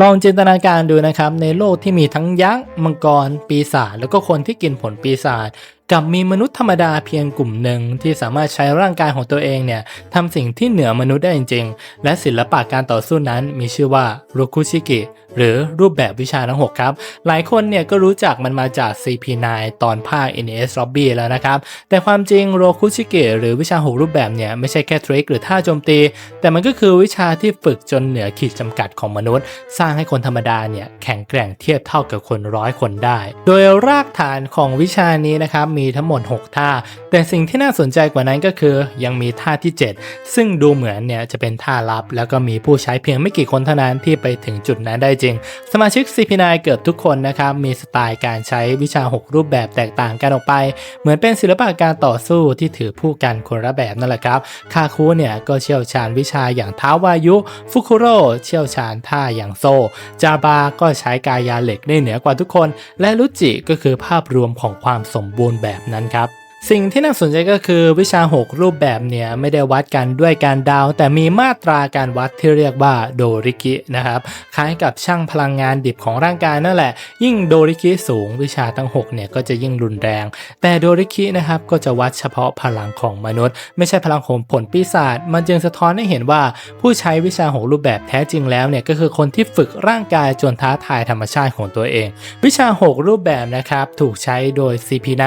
ลองจินตนาการดูนะครับในโลกที่มีทั้งยักษ์มังกร ปีศาจแล้วก็คนที่กินผลปีศาจ กับมีมนุษย์ธรรมดาเพียงกลุ่มหนึ่งที่สามารถใช้ร่างกายของตัวเองเนี่ยทำสิ่งที่เหนือมนุษย์ได้จริง ๆ และศิลปะการต่อสู้นั้นมีชื่อว่าโรคุชิกิหรือรูปแบบวิชาทั้ง 6 ครับ หลายคนเนี่ยก็รู้จักมันมาจาก CP9 ตอนภาค NES Lobby แล้วนะครับ แต่ความจริงโรคุชิกิหรือวิชา 6 รูปแบบเนี่ยไม่ใช่แค่ทริคหรือท่าโจมตี แต่มันก็คือวิชาที่ฝึกจนเหนือขีดจำกัดของมนุษย์ สร้างให้คนธรรมดาเนี่ยแข็งแกร่งเทียบเท่ากับคนร้อยคนได้ โดยรากฐานของวิชานี้นะครับมีีทั้งหมด 6 ท่า แต่สิ่งที่น่าสนใจกว่านั้นก็คือ ยังมีท่าที่ 7 ซึ่งดูเหมือนเนี่ยจะเป็นท่าลับ แล้วก็มีผู้ใช้เพียงไม่กี่คนเท่านั้นที่ไปถึงจุดนั้นได้จริง สมาชิก CP9 เกือบทุกคนนะครับมีสไตล์การใช้วิชา 6 รูปแบบแตกต่างกันออกไป เหมือนเป็นศิลปะการต่อสู้ที่ถือผู้กันคนละแบบนั่นแหละครับคาคุเนี่ยก็เชี่ยวชาญวิชาอย่างท้าวายุฟุคุโร่เชี่ยวชาญท่าอย่างโซ จาบาก็ใช้กายาเหล็กได้เหนือกว่าทุกคน และรุจิก็คือภาพรวมของความสมบูรณ์แบบนั้นครับ สิ่งที่น่าสนใจก็คือวิชา 6 รูปแบบเนี่ยไม่ได้วัดกันด้วยการดาว แต่มีมาตราการวัดที่เรียกว่าโดริกินะครับคล้ายกับช่างพลังงานดิบของร่างกายนั่นแหละ ยิ่งโดริกิสูงวิชาทั้ง6เนี่ยก็จะยิ่งรุนแรง แต่โดริกินะครับก็จะวัดเฉพาะพลังของมนุษย์ ไม่ใช่พลังของผลปีศาจมันจึงสะท้อนให้เห็นว่า ผู้ใช้วิชา 6 รูปแบบแท้จริงแล้วเนี่ยก็คือคนที่ฝึกร่างกายจนท้าทายธรรมชาติของตัวเอง วิชา 6 รูปแบบนะครับถูกใช้โดย CP9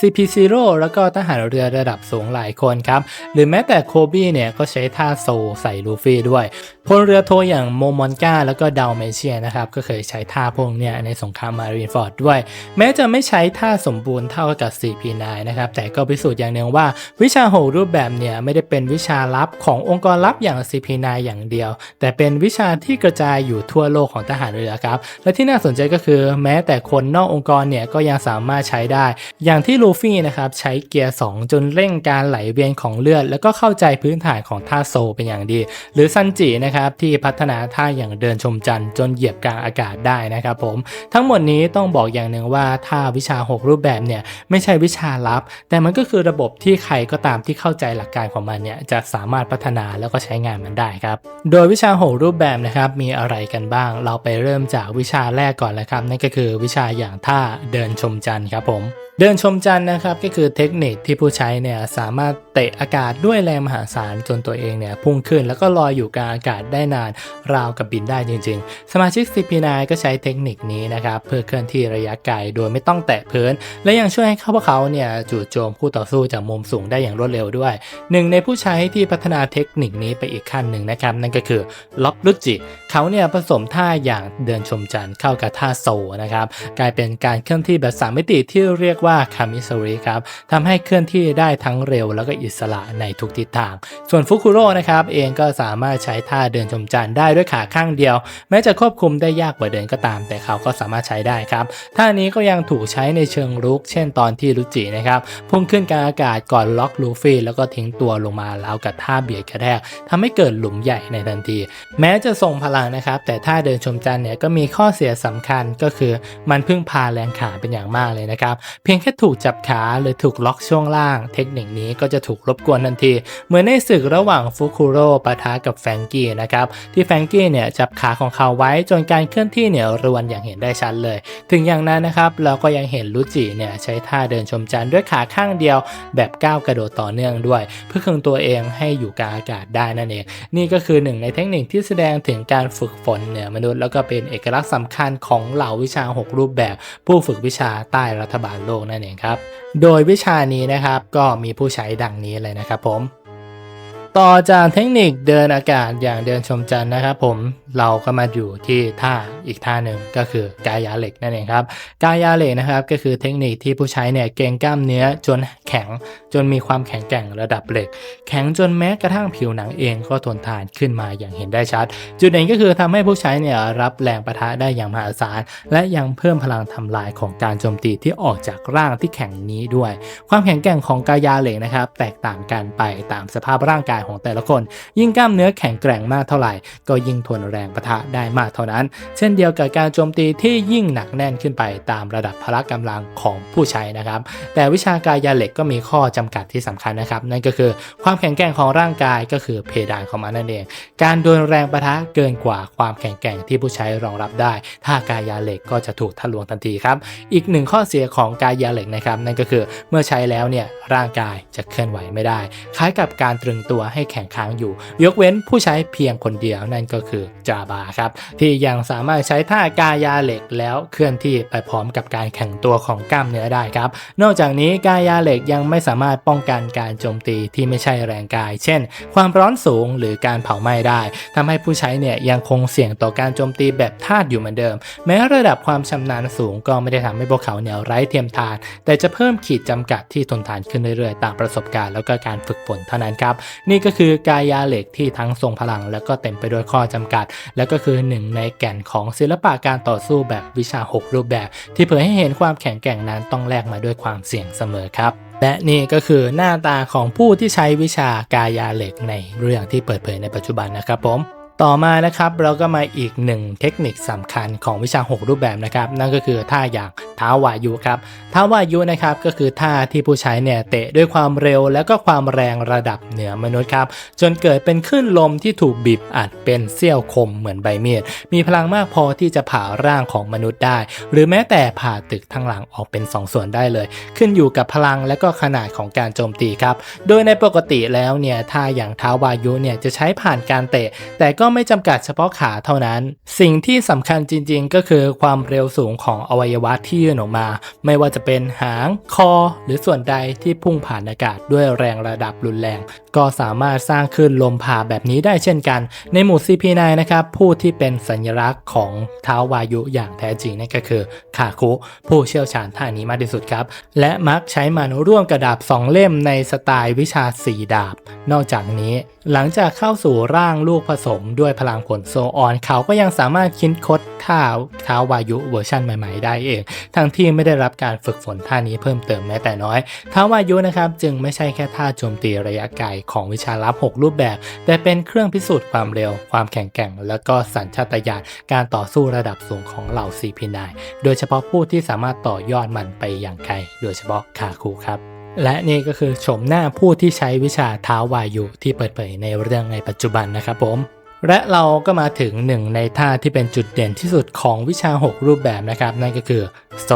CP0 แล้วก็ทหารเรือระดับสูงหลายคนครับ หรือแม้แต่โคบี้เนี่ยก็ใช้ท่าโซใส่ลูฟี่ด้วยพลเรือโทอย่างโมมอนกาแล้วก็ดาวเมเชียนะครับ ก็เคยใช้ท่าพวกเนี่ยในสงครามมารีนฟอร์ดด้วย แม้จะไม่ใช้ท่าสมบูรณ์เท่ากับ CP9 นะครับ แต่ก็พิสูจน์อย่างหนึ่งว่า วิชา6รูปแบบเนี่ยไม่ได้เป็นวิชาลับขององค์กรลับอย่าง CP9 อย่างเดียว แต่เป็นวิชาที่กระจายอยู่ทั่วโลกของทหารเรือครับ และที่น่าสนใจก็คือ แม้แต่คนนอกองค์กรเนี่ยก็ยังสามารถใช้ได้ อย่างที่ลูฟี่นะครับใช้เกียร์ 2 จนเร่งการไหลเวียนของเลือด แล้วก็เข้าใจพื้นฐานของท่าโซเป็นอย่างดี หรือซันจินะครับที่พัฒนาท่าอย่างเดินชมจันทร์จนเหยียบกลางอากาศได้นะครับผมทั้งหมดนี้ต้องบอกอย่างหนึ่งว่าท่าวิชา 6 รูปแบบเนี่ยไม่ใช่วิชาลับ แต่มันก็คือระบบที่ใครก็ตามที่เข้าใจหลักการของมันเนี่ยจะสามารถพัฒนาแล้วก็ใช้งานมันได้ครับโดยวิชา 6 รูปแบบนะครับมีอะไรกันบ้าง เราไปเริ่มจากวิชาแรกก่อนเลยครับนั่นก็คือวิชาอย่างท่าเดินชมจันทร์ครับผม เดินชมจันทร์นะครับก็คือเทคนิคที่ผู้ใช้เนี่ยสามารถเตะอากาศด้วยแรงมหาศาลจนตัวเองเนี่ยพุ่งขึ้นแล้วก็ลอยอยู่กลางอากาศได้นานราวกับบินได้จริง ๆ สมาชิก CP9 ก็ใช้เทคนิคนี้นะครับเพื่อเคลื่อนที่ระยะไกลโดยไม่ต้องแตะพื้น และยังช่วยให้เขาพวกเขาเนี่ยจู่โจมคู่ต่อสู้จากมุมสูงได้อย่างรวดเร็วด้วย หนึ่งในผู้ใช้ที่พัฒนาเทคนิคนี้ไปอีกขั้นหนึ่งนะครับนั่นก็คือล็อกลุจิเขาเนี่ยผสมท่าอย่างเดินชมจันทร์เข้ากับท่าโซนะครับกลายเป็นการเคลื่อนที่แบบสามมิติที่เรียกว่าคามิโซริครับทำให้เคลื่อนที่ได้ทั้งเร็วแล้วก็อิสระในทุกทิศทาง ส่วนฟุคุโร่นะครับเองก็สามารถใช้ท่าเดินชมจันทร์ได้ด้วยขาข้างเดียว แม้จะควบคุมได้ยากกว่าเดินก็ตาม แต่เขาก็สามารถใช้ได้ครับท่านี้ก็ยังถูกใช้ในเชิงรุก เช่นตอนที่ลุจินะครับพุ่งขึ้นกลางอากาศก่อนล็อกลูฟี่แล้วก็ทิ้งตัวลงมาแล้วกับท่าเบียดกระแทกทำให้เกิดหลุมใหญ่ในทันที แม้จะทรงพลังนะครับ แต่ท่าเดินชมจันทร์เนี่ยก็มีข้อเสียสำคัญก็คือ มันพึ่งพาแรงขาเป็นอย่างมากเลยนะครับเพียงแค่ถูกจับขาหรือถูกล็อกช่วงล่าง เทคนิคนี้ก็จะถูกรบกวนทันที เหมือนในศึกระหว่างฟุคุโร่ปะทะกับแฟงกี้นะครับที่แฟงกี้เนี่ยจับขาของเขาไว้จนการเคลื่อนที่เนี่ยรวนอย่างเห็นได้ชัดเลย ถึงอย่างนั้นนะครับเราก็ยังเห็นลุจิเนี่ยใช้ท่าเดินชมจันทร์ด้วยขาข้างเดียว แบบก้าวกระโดดต่อเนื่องด้วย เพื่อคงตัวเองให้อยู่กลางอากาศได้นั่นเอง นี่ก็คือหนึ่งในเทคนิคที่แสดงถึงการฝึกฝนเหนือมนุษย์แล้วก็เป็นเอกลักษณ์สำคัญของเหล่าวิชา 6 รูปแบบ ผู้ฝึกวิชาใต้รัฐบาลโลกนั่นเองครับ โดยวิชานี้นะครับก็มีผู้ใช้ดังนี้เลยนะครับผม ต่อจากเทคนิคเดินอากาศอย่างเดินชมจันทร์นะครับผม เราก็มาอยู่ที่ท่าอีกท่าหนึ่งก็คือกายาเหล็กนั่นเองครับกายาเหล็กนะครับก็คือเทคนิคที่ผู้ใช้เนี่ยเกรงกล้ามเนื้อจนแข็งจนมีความแข็งแกร่งระดับเหล็ก แข็งจนแม้กระทั่งผิวหนังเองก็ทนทานขึ้นมาอย่างเห็นได้ชัด จุดเด่นก็คือทำให้ผู้ใช้เนี่ยรับแรงประทะได้อย่างมหาศาลและยังเพิ่มพลังทำลายของการโจมตีที่ออกจากร่างที่แข็งนี้ด้วย ความแข็งแกร่งของกายาเหล็กนะครับแตกต่างกันไปตามสภาพร่างกายของแต่ละคน ยิ่งกล้ามเนื้อแข็งแกร่งมากเท่าไหร่ ก็ยิ่งทนแรงรงปะทะได้มากเท่านั้น เช่นเดียวกับการโจมตีที่ยิ่งหนักแน่นขึ้นไปตามระดับพละกำลังของผู้ใช้นะครับ แต่วิชากายาเหล็กก็มีข้อจำกัดที่สำคัญนะครับ นั่นก็คือความแข็งแกร่งของร่างกายก็คือเพดานของมันนั่นเอง การโดนแรงปะทะเกินกว่าความแข็งแกร่งที่ผู้ใช้รองรับได้ ถ้ากายาเหล็กก็จะถูกทะลวงทันทีครับ อีกหนึ่งข้อเสียของกายาเหล็กนะครับ นั่นก็คือเมื่อใช้แล้วเนี่ยร่างกายจะเคลื่อนไหวไม่ได้ คล้ายกับการตรึงตัวให้แข็งค้างอยู่ ยกเว้นผู้ใช้เพียงคนเดียวนั่นก็คือจะาบาครับที่ยังสามารถใช้ท่ากายาเหล็กแล้วเคลื่อนที่ไปพร้อมกับการแข็งตัวของกล้ามเนื้อได้ครับ นอกจากนี้กายาเหล็กยังไม่สามารถป้องกันการโจมตีที่ไม่ใช่แรงกาย เช่น ความร้อนสูงหรือการเผาไหม้ได้ทำให้ผู้ใช้เนี่ยยังคงเสี่ยงต่อการโจมตีแบบธาตุอยู่เหมือนเดิม แม้ระดับความชำนาญสูงก็ไม่ได้ทำให้พวกเขาเนี่ยไร้เทียมทาน แต่จะเพิ่มขีดจำกัดที่ทนทานขึ้นเรื่อยๆ ตามประสบการณ์แล้วก็การฝึกฝนเท่านั้นครับ นี่ก็คือกายาเหล็กที่ทั้งทรงพลัง แล้วก็เต็มไปด้วยข้อจำกัดและก็คือหนึ่งในแก่นของศิลปะการต่อสู้แบบวิชา 6 รูปแบบ ที่เผยให้เห็นความแข็งแกร่งนั้นต้องแลกมาด้วยความเสี่ยงเสมอครับและนี่ก็คือหน้าตาของผู้ที่ใช้วิชากายาเหล็กในเรื่องที่เปิดเผยในปัจจุบันนะครับผม ต่อมานะครับเราก็มาอีกหนึ่งเทคนิคสำคัญของวิชา 6 รูปแบบนะครับ นั่นก็คือท่าอย่างท้าวายุครับท้าวายุนะครับก็คือท่าที่ผู้ใช้เนี่ยเตะด้วยความเร็วและก็ความแรงระดับเหนือมนุษย์ครับจนเกิดเป็นคลื่นลมที่ถูกบีบอัดเป็นเสี้ยวคมเหมือนใบมีดมีพลังมากพอที่จะผ่าร่างของมนุษย์ได้ หรือแม้แต่ผ่าตึกทั้งหลังออกเป็น 2 ส่วนได้เลย ขึ้นอยู่กับพลังและก็ขนาดของการโจมตีครับโดยในปกติแล้วเนี่ยท่าอย่างท้าวายุเนี่ยจะใช้ผ่านการเตะ แต่ก็็ไม่จำกัดเฉพาะขาเท่านั้น สิ่งที่สำคัญจริงๆ ก็คือความเร็วสูงของอวัยวะที่ยื่นออกมา ไม่ว่าจะเป็นหาง คอ หรือส่วนใดที่พุ่งผ่านอากาศด้วยแรงระดับรุนแรง ก็สามารถสร้างคลื่นลมผ่าแบบนี้ได้เช่นกัน ในหมู่ CP9 นะครับผู้ที่เป็นสัญลักษณ์ของเท้าวายุอย่างแท้จริงนั่นก็คือคาคุ ผู้เชี่ยวชาญท่านี้มากที่สุดครับ และมักใช้มันร่วมกระดาบสองเล่มในสไตล์วิชาสีดาบ นอกจากนี้ หลังจากเข้าสู่ร่างลูกผสมด้วยพลังผลโซออน เขาก็ยังสามารถคิดคดท่าเท้าวายุเวอร์ชันใหม่ๆ ได้เอง ทั้งที่ไม่ได้รับการฝึกฝนท่านี้เพิ่มเติมแม้แต่น้อยท้าวายุนะครับจึงไม่ใช่แค่ท่าโจมตีระยะไกลของวิชาลับ 6 รูปแบบ แต่เป็นเครื่องพิสูจน์ความเร็ว ความแข็งแกร่ง และก็สัญชาตญาณการต่อสู้ระดับสูงของเหล่า CP9 โดยเฉพาะผู้ที่สามารถต่อยอดมันไปอย่างไกลโดยเฉพาะคาคูครับ และนี่ก็คือชมหน้าผู้ที่ใช้วิชาเท้าวายุที่เปิดเผยในเรื่องในปัจจุบันนะครับผม และเราก็มาถึงหนึ่งในท่าที่เป็นจุดเด่นที่สุดของวิชา 6 รูปแบบนะครับ นั่นก็คือโซ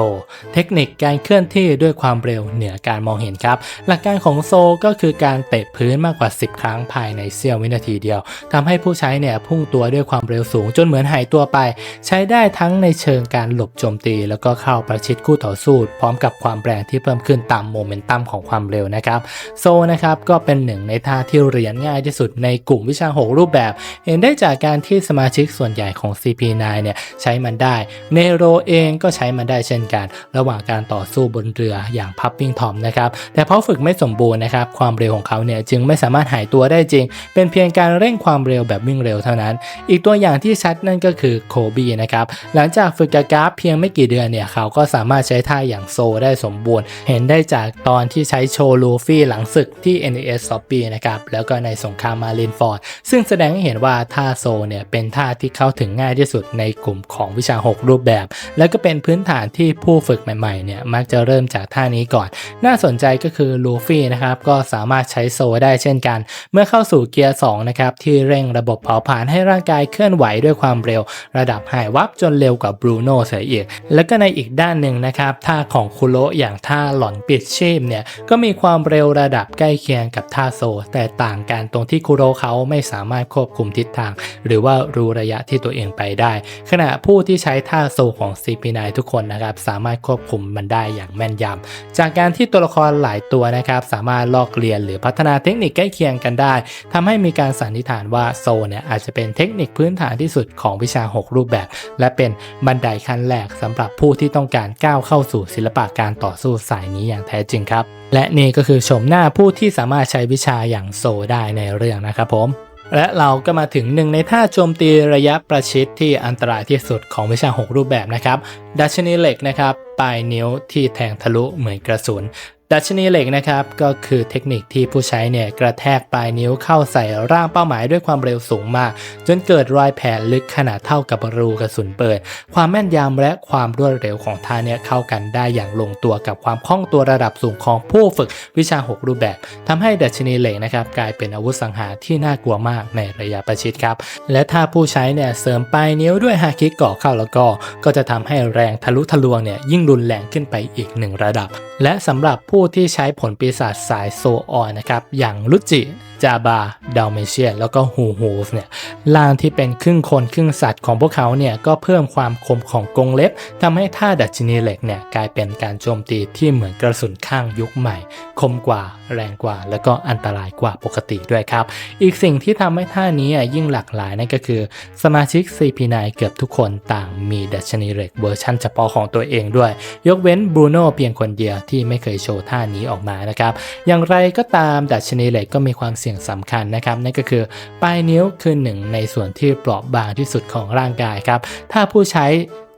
เทคนิคการเคลื่อนที่ด้วยความเร็วเหนือการมองเห็นครับ หลักการของโซก็คือการเตะพื้นมากกว่า 10 ครั้งภายในเสี้ยววินาทีเดียวทำให้ผู้ใช้เนี่ยพุ่งตัวด้วยความเร็วสูงจนเหมือนหายตัวไป ใช้ได้ทั้งในเชิงการหลบโจมตี แล้วก็เข้าประชิดคู่ต่อสู้พร้อมกับความแรงที่เพิ่มขึ้นตามโมเมนตัมของความเร็วนะครับโซนะครับก็เป็นหนึ่งในท่าที่เรียนง่ายที่สุดในกลุ่มวิชา 6 รูปแบบเห็นได้จากการที่สมาชิกส่วนใหญ่ของ CP9 เนี่ยใช้มันได้ เนโรเองก็ใช้มันได้เช่นกัน ระหว่างการต่อสู้บนเรืออย่างพับปิ้งทอมนะครับแต่เพราะฝึกไม่สมบูรณ์นะครับความเร็วของเขาเนี่ยจึงไม่สามารถหายตัวได้จริง เป็นเพียงการเร่งความเร็วแบบวิ่งเร็วเท่านั้น อีกตัวอย่างที่ชัดนั่นก็คือโคบีนะครับหลังจากฝึกกับกราฟเพียงไม่กี่เดือนเนี่ยเขาก็สามารถใช้ท่าอย่างโซได้สมบูรณ์ เห็นได้จากตอนที่ใช้โชว์ลูฟี่หลังศึกที่ NES s o p p y นะครับแล้วก็ในสงครามมารินฟอร์ดซึ่งแสดงให้เห็นว่าท่าโซเนี่ยเป็นท่าที่เข้าถึงง่ายที่สุดในกลุ่มของวิชา 6 รูปแบบ และก็เป็นพื้นฐานที่ผู้ฝึกใหม่ๆเนี่ยมักจะเริ่มจากท่านี้ก่อน น่าสนใจก็คือลูฟี่นะครับก็สามารถใช้โซได้เช่นกัน เมื่อเข้าสู่เกียร์2นะครับที่เร่งระบบเผาผลาญให้ร่างกายเคลื่อนไหวด้วยความเร็ว ระดับหายวับจนเร็วกว่าบรูโน่เสียอีก แล้วก็ในอีกด้านหนึ่งนะครับท่าของคุโรอย่างท่าหล่อนปิดชีพเนี่ยก็มีความเร็วระดับใกล้เคียงกับท่าโซ แต่ต่างกันตรงที่คุโรเขาไม่สามารถควบคุมทิศทาง หรือว่ารู้ระยะที่ตัวเองไปได้ ขณะผู้ที่ใช้ท่าโซของ CP9 ทุกคนนะครับสามารถควบคุมมันได้อย่างแม่นยำจากการที่ตัวละครหลายตัวนะครับสามารถลอกเรียนหรือพัฒนาเทคนิคใกล้เคียงกันได้ทำให้มีการสันนิษฐานว่าโซเนี่ยอาจจะเป็นเทคนิคพื้นฐานที่สุดของวิชา 6 รูปแบบ และเป็นบันไดขั้นแรกสำหรับผู้ที่ต้องการก้าวเข้าสู่ศิลปะการต่อสู้สายนี้อย่างแท้จริงครับ และนี่ก็คือชมหน้าผู้ที่สามารถใช้วิชาอย่างโซได้ในเรื่องนะครับผม และเราก็มาถึงหนึ่งในท่าโจมตีระยะประชิดที่อันตรายที่สุดของวิชา 6 รูปแบบนะครับ ดัชนีเหล็กนะครับ ปลายนิ้วที่แทงทะลุเหมือนกระสุน ดัชนีเหล็กนะครับก็คือเทคนิคที่ผู้ใช้เนี่ยกระแทกปลายนิ้วเข้าใส่ร่างเป้าหมายด้วยความเร็วสูงมาก จนเกิดรอยแผลลึกขนาดเท่ากับรูกระสุนเปิด ความแม่นยำและความรวดเร็วของท่าเนี่ยเข้ากันได้อย่างลงตัวกับความคล่องตัวระดับสูงของผู้ฝึกวิชา 6 รูปแบบทำให้ดัชนีเหล็กนะครับกลายเป็นอาวุธสังหารที่น่ากลัวมากในระยะประชิดครับและถ้าผู้ใช้เนี่ยเสริมปลายนิ้วด้วยฮาคิเกาะเข้าแล้วก็ ก็จะทำให้แรงทะลุทะลวงเนี่ยยิ่งรุนแรงขึ้นไปอีกหนึ่งระดับ และสำหรับผูู้้ที่ใช้ผลปีศาจสายโซออนนะครับอย่างลุจิจาบาดาวเมเชียแล้วก็ฮูฮูฟเนี่ยล่างที่เป็นครึ่งคนครึ่งสัตว์ของพวกเขาเนี่ยก็เพิ่มความคมของกรงเล็บทำให้ท่าดัชนีเหล็กเนี่ยกลายเป็นการโจมตีที่เหมือนกระสุนข้างยุคใหม่ คมกว่าแรงกว่า แล้วก็อันตรายกว่าปกติด้วยครับ อีกสิ่งที่ทำให้ท่านี้อะยิ่งหลากหลายนั่นก็คือ สมาชิก CP9 เกือบทุกคนต่างมีดัชนีเหล็กเวอร์ชันเฉพาะของตัวเองด้วย ยกเว้นบรูโน่เพียงคนเดียวที่ไม่เคยโชว์ท่านี้ออกมานะครับอย่างไรก็ตามดัชนีเหล็กก็มีความเสี่ยงสำคัญนะครับนั่นก็คือปลายนิ้วคือหนึ่งในส่วนที่เปราะบางที่สุดของร่างกายครับถ้าผู้ใช้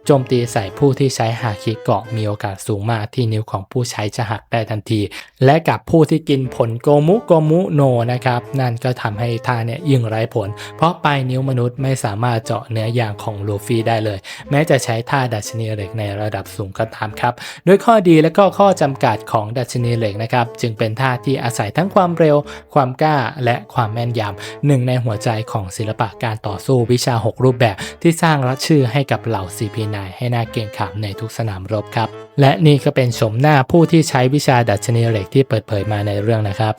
โจมตีใส่ผู้ที่ใช้ฮาคิเกาะมีโอกาสสูงมากที่นิ้วของผู้ใช้จะหักได้ทันที และกับผู้ที่กินผลโกมุโกมุโนนะครับนั่นก็ทำให้ท่าเนี่ยยิ่งไร้ผล เพราะปลายนิ้วมนุษย์ไม่สามารถเจาะเนื้อยางของลูฟี่ได้เลย แม้จะใช้ท่าดัชนีเหล็กในระดับสูงก็ตามครับด้วยข้อดีและก็ข้อจำกัดของดัชนีเหล็กนะครับจึงเป็นท่าที่อาศัยทั้งความเร็ว ความกล้าและความแม่นยำหนึ่งในหัวใจของศิลปะการต่อสู้วิชา 6 รูปแบบที่สร้างรัชื่อให้กับเหล่านายให้น่าเกรงขามในทุกสนามรบครับ และนี่ก็เป็นชมหน้าผู้ที่ใช้วิชาดัชนีเหล็กที่เปิดเผยมาในเรื่องนะครับ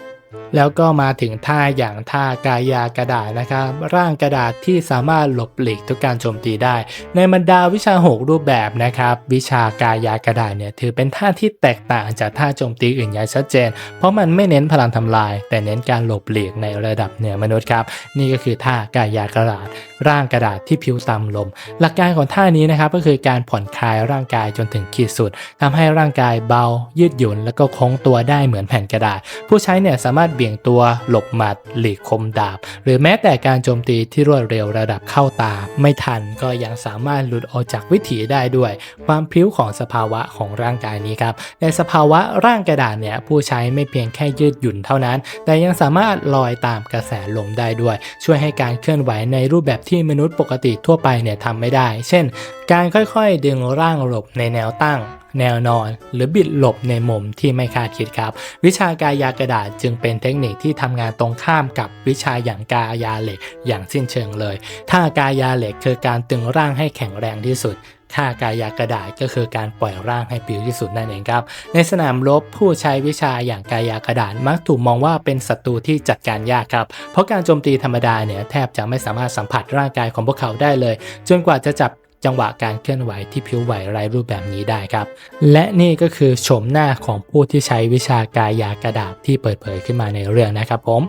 แล้วก็มาถึงท่าอย่างท่ากายากระดาษนะครับ ร่างกระดาษที่สามารถหลบหลีกทุกการโจมตีได้ ในบรรดาวิชา 6 รูปแบบนะครับ วิชากายากระดาษเนี่ยถือเป็นท่าที่แตกต่างจากท่าโจมตีอื่นอย่างชัดเจน เพราะมันไม่เน้นพลังทำลาย แต่เน้นการหลบหลีกในระดับเหนือมนุษย์ครับ นี่ก็คือท่ากายากระดาษ ร่างกระดาษที่พิ้วตามลม หลักการของท่านี้นะครับก็คือการผ่อนคลายร่างกายจนถึงขีดสุดทำให้ร่างกายเบา ยืดหยุ่น แล้วก็โค้งตัวได้เหมือนแผ่นกระดาษ ผู้ใช้เนี่ยสามารถเบี่ยงตัว หลบหมัด หลีกคมดาบ หรือแม้แต่การโจมตีที่รวดเร็วระดับเข้าตา ไม่ทันก็ยังสามารถหลุดออกจากวิถีได้ด้วย ความพิ้วของสภาวะของร่างกายนี้ครับ ในสภาวะร่างกระดาษเนี่ยผู้ใช้ไม่เพียงแค่ยืดหยุ่นเท่านั้น แต่ยังสามารถลอยตามกระแสลมได้ด้วย ช่วยให้การเคลื่อนไหวในรูปแบบที่มนุษย์ปกติทั่วไปเนี่ยทำไม่ได้ เช่น การค่อยๆ ดึงร่างหลบในแนวตั้ง แนวนอน หรือบิดหลบในมุมที่ไม่คาดคิดครับ วิชากายากระดาษจึงเป็นเทคนิคที่ทำงานตรงข้ามกับวิชาอย่างกายาเหล็กอย่างสิ้นเชิงเลย ถ้ากายาเหล็กคือการตึงร่างให้แข็งแรงที่สุดถ้ากายากระดาษก็คือการปล่อยร่างให้ปิวที่สุดนั่นเองครับ ในสนามรบผู้ใช้วิชาอย่างกายากระดาษมักถูกมองว่าเป็นศัตรูที่จัดการยากครับ เพราะการโจมตีธรรมดาเนี่ยแทบจะไม่สามารถสัมผัสร่างกายของพวกเขาได้เลย จนกว่าจะจับ จังหวะการเคลื่อนไหวที่ผิวไหวไร้รูปแบบนี้ได้ครับ และนี่ก็คือโฉมหน้าของผู้ที่ใช้วิชากายากระดาษที่เปิดเผยขึ้นมาในเรื่องนะครับผม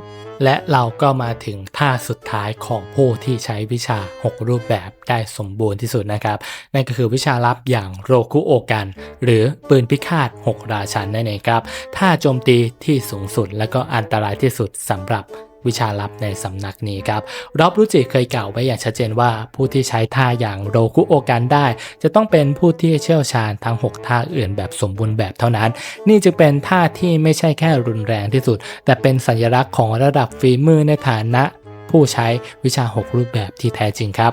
และเราก็มาถึงท่าสุดท้ายของผู้ที่ใช้วิชา 6 รูปแบบได้สมบูรณ์ที่สุดนะครับ นั่นก็คือวิชาลับอย่างโรคุโอกัน หรือปืนพิฆาต 6 ราชันนั่นเองครับท่าโจมตีที่สูงสุดและก็อันตรายที่สุดสำหรับ วิชาลับในสำนักนี้ครับรอบรุจิเคยกล่าวไว้อย่างชัดเจนว่า ผู้ที่ใช้ท่าอย่างโรคุโอกันได้ จะต้องเป็นผู้ที่เชี่ยวชาญทั้ง 6 ท่าอื่นแบบสมบูรณ์แบบเท่านั้น นี่จึงเป็นท่าที่ไม่ใช่แค่รุนแรงที่สุด แต่เป็นสัญลักษณ์ของระดับฝีมือในฐานะ ผู้ใช้วิชา 6 รูปแบบที่แท้จริงครับ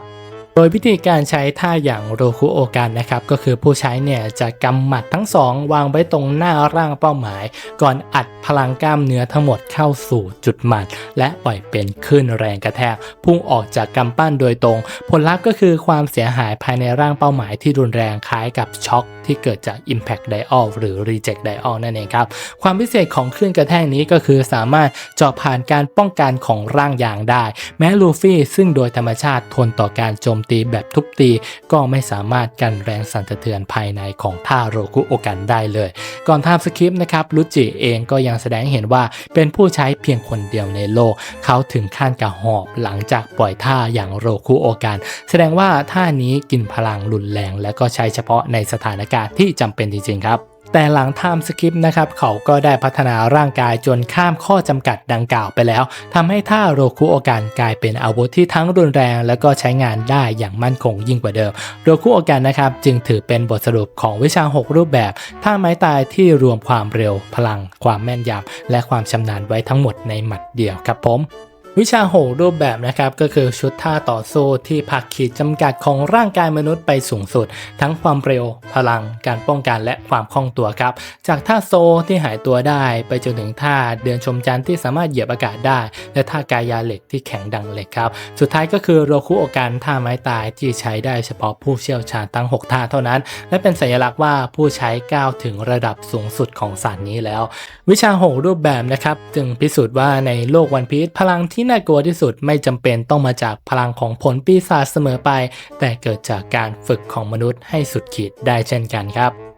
ดยวิธีการใช้ท่าอย่างโรคุโอกันนะครับก็คือผู้ใช้เนี่ยจะกำหมัดทั้งสองวางไว้ตรงหน้าร่างเป้าหมาย ก่อนอัดพลังกล้ามเนื้อทั้งหมดเข้าสู่จุดหมัด และปล่อยเป็นคลื่นแรงกระแทกพุ่งออกจากกำปั้นโดยตรง ผลลัพธ์ก็คือความเสียหายภายในร่างเป้าหมายที่รุนแรงคล้ายกับช็อค ที่เกิดจาก Impact Dial หรือ Reject Dial นั่นเองครับ ความพิเศษของคลื่นกระแทกนี้ก็คือสามารถเจาะผ่านการป้องกันของร่างยางได้ แม้ลูฟี่ซึ่งโดยธรรมชาติทนต่อการโจมตีแบบทุบตี ก็ไม่สามารถกันแรงสั่นสะเทือนภายในของท่าโรคุโอกันได้เลย ก่อนทำสคริปต์นะครับลุจิเองก็ยังแสดงเห็นว่าเป็นผู้ใช้เพียงคนเดียวในโลก เขาถึงขั้นกระหอบหลังจากปล่อยท่าอย่างโรคุโอกัน แสดงว่าท่านี้กินพลังรุนแรงและก็ใช้เฉพาะในสถานการณ์ที่จำเป็นจริงๆครับแต่หลังไทม์สคิปนะครับ เขาก็ได้พัฒนาร่างกายจนข้ามข้อจำกัดดังกล่าวไปแล้วทำให้ท่าโรคุโอกันกลายเป็นอาวุธที่ทั้งรุนแรง และก็ใช้งานได้อย่างมั่นคงยิ่งกว่าเดิม โรคุโอกันนะครับจึงถือเป็นบทสรุปของวิชา 6 รูปแบบ ท่าไม้ตายที่รวมความเร็วพลัง ความแม่นยำและความชำนาญไว้ทั้งหมดในหมัดเดียวครับผม วิชาโหรูปแบบนะครับก็คือชุดท่าต่อสู้ที่ผลักขีดจำกัดของร่างกายมนุษย์ไปสูงสุด ทั้งความเร็ว พลัง การป้องกันและความคล่องตัวครับ จากท่าโซที่หายตัวได้ ไปจนถึงท่าเดินชมจันทร์ที่สามารถเหยียบอากาศได้ และท่ากายาเหล็กที่แข็งดังเหล็กครับ สุดท้ายก็คือโรคุโอกันท่าไม้ตายที่ใช้ได้เฉพาะผู้เชี่ยวชาญทั้ง 6 ท่าเท่านั้น และเป็นสัญลักษณ์ว่าผู้ใช้ก้าวถึงระดับสูงสุดของศาสตร์นี้แล้ว วิชาโหรูปแบบนะครับจึงพิสูจน์ว่าในโลกวันพีชพลังที่น่ากลัวที่สุดไม่จำเป็นต้องมาจากพลังของผลปีศาจเสมอไป แต่เกิดจากการฝึกของมนุษย์ให้สุดขีดได้เช่นกันครับ